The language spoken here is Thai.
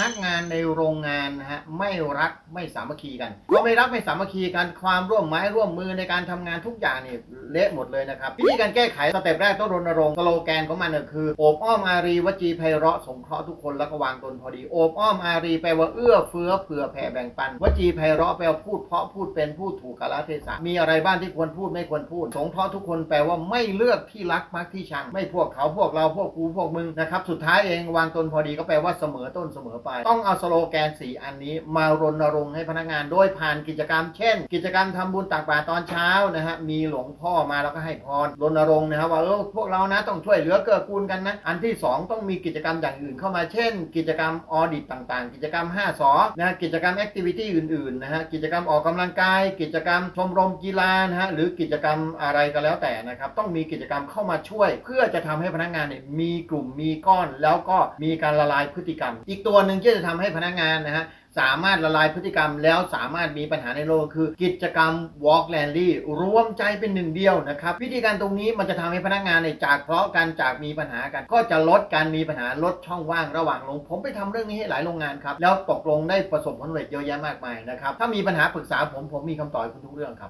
นักงานในโรงงานนะฮะไม่รักไม่สามัคคีกันพอไม่รักไม่สามัคคีกันความร่วมไม้ร่วมมือในการทำงานทุกอย่างเนี่ยเละหมดเลยนะครับวิธีการแก้ไขสเต็ปแรกต้องรณรงค์สโลแกนของมันก็คือโอบอ้อมอารีวจีไพเราะสงเคราะห์ทุกคนแล้วก็วางตนพอดีโอบอ้อมอารีแปลว่าเอื้อเฟื้อเผื่อแผ่แบ่งปันวจีไพเราะแปลว่าพูดเพราะพูดเป็นพูดถูกกาลเทศะมีอะไรบ้างที่ควรพูดไม่ควรพูด สงเคราะห์ทุกคนแปลว่าไม่เลือกที่รักมักที่ชังไม่พวกเขาพวกเราพวกกูพวกมึงนะครับสุดท้ายเองวางตนพอดีก็แปลว่าเสมอต้นเสมอป ต้องเอาสโลแกน 4 อันนี้ มารณรงค์ให้พนักงานโดยผ่านกิจกรรม เช่น กิจกรรมทำบุญตักบาตรตอนเช้านะฮะมีหลวงพ่อมาแล้วก็ให้พรรณรงค์นะครับว่าเออพวกเรานะต้องช่วยเหลือเกื้อกูลกันนะอันที่ 2 ต้องมีกิจกรรมอย่างอื่นเข้ามาเช่น กิจกรรมออดิตต่างๆ กิจกรรม 5สอนะกิจกรรมแอคทิวิตี้อื่นๆนะฮะกิจกรรมออกกำลังกาย กิจกรรมชมรมกีฬานะฮะหรือกิจกรรมอะไรก็แล้วแต่นะครับต้องมีกิจกรรมเข้ามาช่วย เพื่อจะทำให้พนักงานเนี่ยมีกลุ่มมีก้อนแล้วก็มีการละลายพฤติกรรม อีกตัวหนึ่งที่จะทำให้พนักงานนะฮะสามารถละลายพฤติกรรมแล้วสามารถมีปัญหาในโลกคือกิจกรรม Walk l a n d y รวมใจเป็นหนึ่งเดียวนะครับ วิธีการตรงนี้มันจะทำให้พนักงานเนี่ยจากเพราะกันจากมีปัญหากัน ก็จะลดการมีปัญหาลดช่องว่างระหว่างลง ผมไปทำเรื่องนี้ให้หลายโรงงานครับ แล้วตกลงได้ประสบผลสำเร็จเยอะแยะมากมายนะครับ ถ้ามีปัญหาปรึกษาผมผมมีคำตอบคุณทุกเรื่องครับ